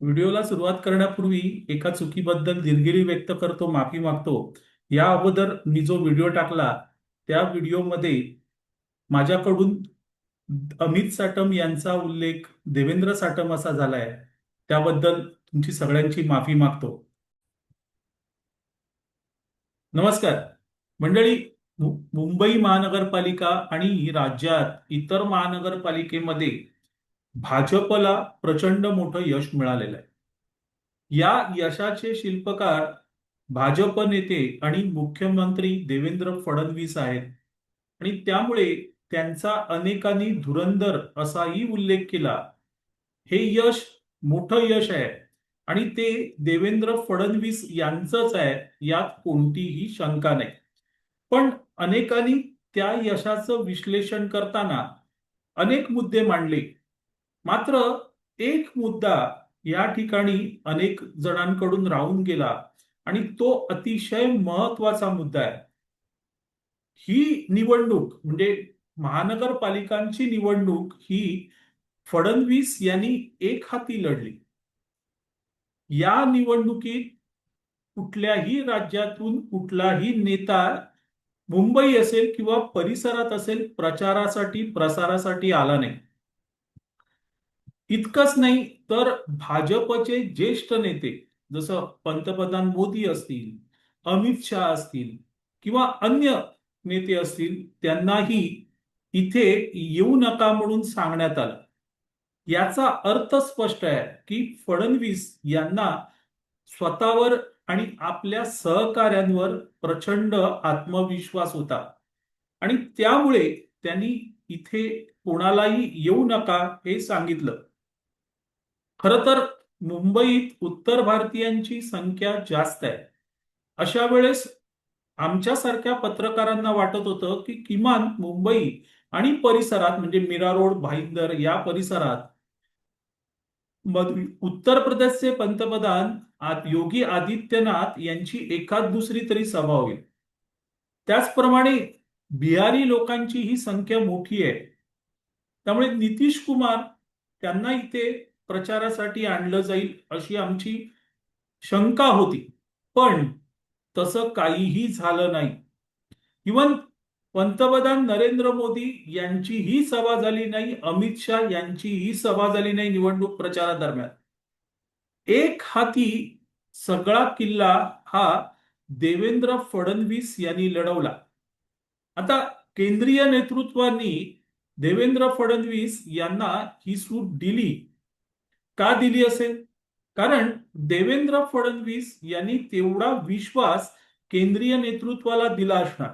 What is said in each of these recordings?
व्हिडिओला सुरुवात करण्यापूर्वी एका चुकीबद्दल दिलगिरी व्यक्त करतो माफी मागतो या अगोदर मी जो व्हिडिओ टाकला त्या व्हिडिओमध्ये माझ्याकडून अमित साटम यांचा उल्लेख देवेंद्र साटम असा झालाय. त्याबद्दल तुमची सगळ्यांची माफी मागतो. नमस्कार. मंडळी मुंबई महानगरपालिका आणि राज्यात इतर महानगरपालिकेमध्ये भाजपला प्रचंड मोठं यश मिळालेलं आहे. या यशाचे शिल्पकार भाजप नेते आणि मुख्यमंत्री देवेंद्र फडणवीस आहेत. आणि त्यामुळे त्यांचा अनेकांनी धुरंधर असाही उल्लेख केला. हे यश मोठं यश आहे. आणि ते देवेंद्र फडणवीस यांचंच आहे यात कोणतीही शंका नाही. पण अनेकांनी त्या यशाचं विश्लेषण करताना अनेक मुद्दे मांडले. मात्र एक मुद्दा या ठिकाणी अनेक जणांकडून राहून गेला आणि तो अतिशय महत्त्वाचा मुद्दा आहे. ही निवडणूक म्हणजे महानगरपालिकांची निवडणूक ही फडणवीस यांनी एक हाती लढली. या निवडणुकीत कुठल्याही राज्यातून कुठलाही नेता मुंबई असेल किंवा परिसरात असेल प्रचारासाठी प्रसारासाठी आला नाही. इतकंच नाही तर भाजपचे ज्येष्ठ नेते जसं पंतप्रधान मोदी असतील अमित शहा असतील किंवा अन्य नेते असतील त्यांनाही इथे येऊ नका म्हणून सांगण्यात आलं. याचा अर्थ स्पष्ट आहे की फडणवीस यांना स्वतःवर आणि आपल्या सहकाऱ्यांवर प्रचंड आत्मविश्वास होता. आणि त्यामुळे त्यांनी इथे कोणालाही येऊ नका हे सांगितलं. खर तर मुंबईत उत्तर भारतीयांची संख्या जास्त आहे. अशा वेळेस आमच्यासारख्या पत्रकारांना वाटत होतं की किमान मुंबई आणि परिसरात म्हणजे मीरा रोड भाईंदर या परिसरात उत्तर प्रदेशचे पंतप्रधान योगी आदित्यनाथ यांची एखाद दुसरी तरी सभा होईल. त्याचप्रमाणे बिहारी लोकांची ही संख्या मोठी आहे. त्यामुळे नितीश कुमार त्यांना इथे प्रचारासाठी आणलं जाईल अशी आमची शंका होती. पण तसं काहीही झालं नाही. इवन पंतप्रधान नरेंद्र मोदी यांचीही सभा झाली नाही अमित शहा यांचीही सभा झाली नाही निवडणूक प्रचारादरम्यान. एक हाती सगळा किल्ला हा देवेंद्र फडणवीस यांनी लढवला. आता केंद्रीय नेतृत्वानी देवेंद्र फडणवीस यांना ही सूट दिली. का दिली असेल? कारण देवेंद्र फडणवीस यांनी तेवढा विश्वास केंद्रीय नेतृत्वाला दिला असणार.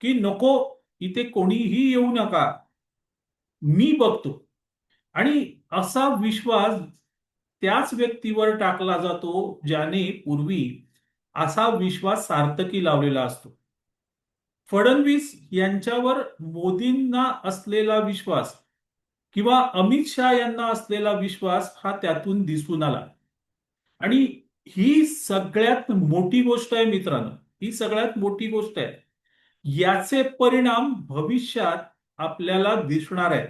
की नको इथे कोणीही येऊ नका. मी बघतो. आणि असा विश्वास त्याच व्यक्तीवर टाकला जातो ज्याने पूर्वी असा विश्वास सार्थकी लावलेला असतो. फडणवीस यांच्यावर मोदींना असलेला विश्वास किंवा अमित शहा यांना असलेला विश्वास हा त्यातून दिसून आला. आणि ही सगळ्यात मोठी गोष्ट आहे मित्रांनो ही सगळ्यात मोठी गोष्ट आहे. याचे परिणाम भविष्यात आपल्याला दिसणार आहेत.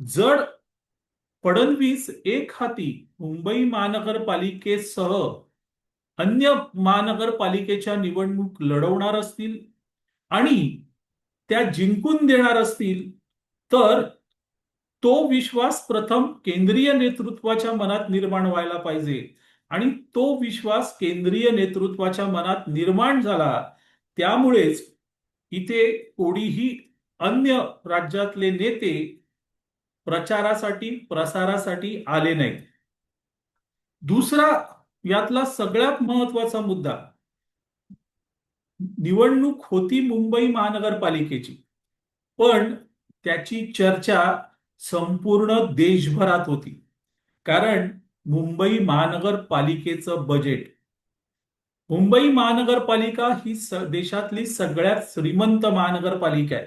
जर फडणवीस एक हाती मुंबई महानगरपालिकेसह अन्य महानगरपालिकेच्या निवडणूक लढवणार असतील आणि त्या जिंकून देणार असतील तर तो विश्वास प्रथम केंद्रीय नेतृत्वाच्या मनात निर्माण व्हायला पाहिजे. आणि तो विश्वास केंद्रीय नेतृत्वाच्या मनात निर्माण झाला. त्यामुळेच इथे कोणीही अन्य राज्यातले नेते प्रचारासाठी प्रसारासाठी आले नाहीत. दुसरा यातला सगळ्यात महत्त्वाचा मुद्दा निवडणूक होती मुंबई महानगरपालिकेची. पण त्याची चर्चा संपूर्ण देशभरात होती. कारण मुंबई महानगरपालिकेचं बजेट मुंबई महानगरपालिका ही स- देशातली सगळ्यात श्रीमंत महानगरपालिका आहे.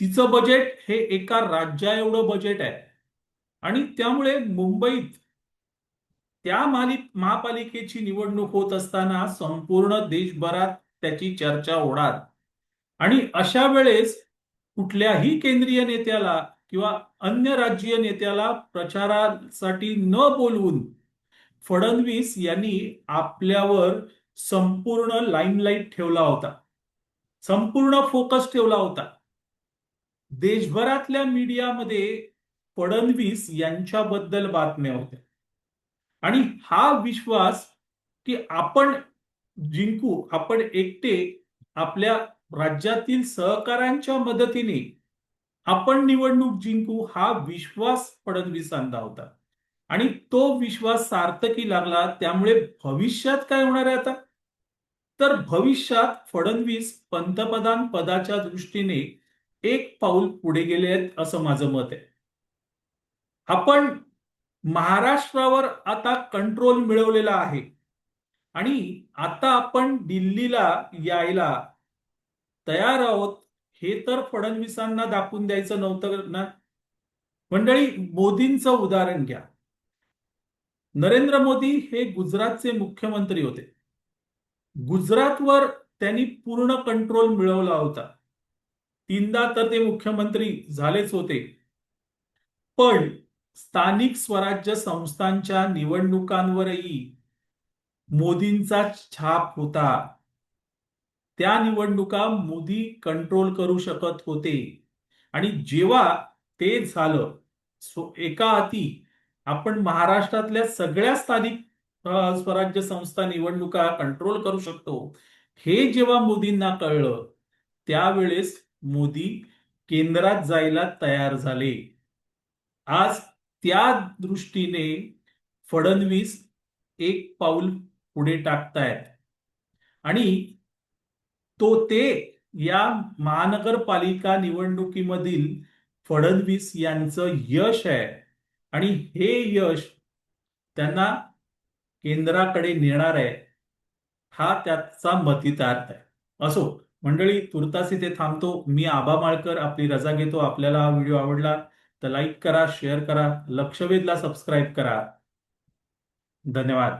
तिचं बजेट हे एका राज्या एवढं बजेट आहे. आणि त्यामुळे मुंबईत त्या मालिक महापालिकेची निवडणूक होत असताना संपूर्ण देशभरात त्याची चर्चा होणार. आणि अशा वेळेस कुठल्याही केंद्रीय नेत्याला किंवा अन्य राज्य नेत्याला प्रचारासाठी न बोलवून फडणवीस यांनी आपल्यावर संपूर्ण लाईमलाईट ठेवला होता. संपूर्ण फोकस ठेवला होता. देशभरातल्या मीडियामध्ये फडणवीस यांच्याबद्दल बातम्या होत्या. आणि हा विश्वास की आपण जिंकू आपण एकटे आपल्या राज्यातील सहकाऱ्यांच्या मदतीने आपण निवडणूक जिंकू हा विश्वास फडणवीसांना होता. आणि तो विश्वास सार्थकी लागला त्यामुळे भविष्यात काय होणार आहे आता? तर भविष्यात फडणवीस पंतप्रधान पदाच्या दृष्टीने एक पाऊल पुढे गेले आहेत असं माझं मत आहे. आपण महाराष्ट्रावर आता कंट्रोल मिळवलेला आहे. आणि आता आपण दिल्लीला यायला तयार आहोत हे तर फडणवीसांना दाखवून द्यायचं नव्हतं ना. मंडळी मोदींचं उदाहरण घ्या. नरेंद्र मोदी हे गुजरातचे मुख्यमंत्री होते. गुजरातवर त्यांनी पूर्ण कंट्रोल मिळवला होता. तीनदा तर ते मुख्यमंत्री झालेच होते. पण स्थानिक स्वराज्य संस्थांच्या निवडणुकांवरही मोदींचा छाप होता. त्या निवडणुका मोदी कंट्रोल करू शकत होते. आणि जेव्हा ते झालं सो एका हाती आपण महाराष्ट्रातल्या सगळ्या स्थानिक स्वराज्य संस्था निवडणुका कंट्रोल करू शकतो. हे जेव्हा मोदींना कळलं त्यावेळेस मोदी केंद्रात जायला तयार झाले. आज त्या दृष्टीने फडणवीस एक पाऊल पुढे टाकतायत. आणि तो ते या महानगरपालिका निवडणुकीमधील फडणवीस यांचं यश आहे. आणि हे यश त्यांना केंद्राकडे नेणार आहे हा त्याचा मतितार्थ आहे. असो मंडळी तुर्तास इथे थांबतो. मी आबा माळकर आपली रजा घेतो. आपल्याला हा व्हिडिओ आवडला तर लाईक करा शेअर करा लक्षवेधला सबस्क्राईब करा. धन्यवाद.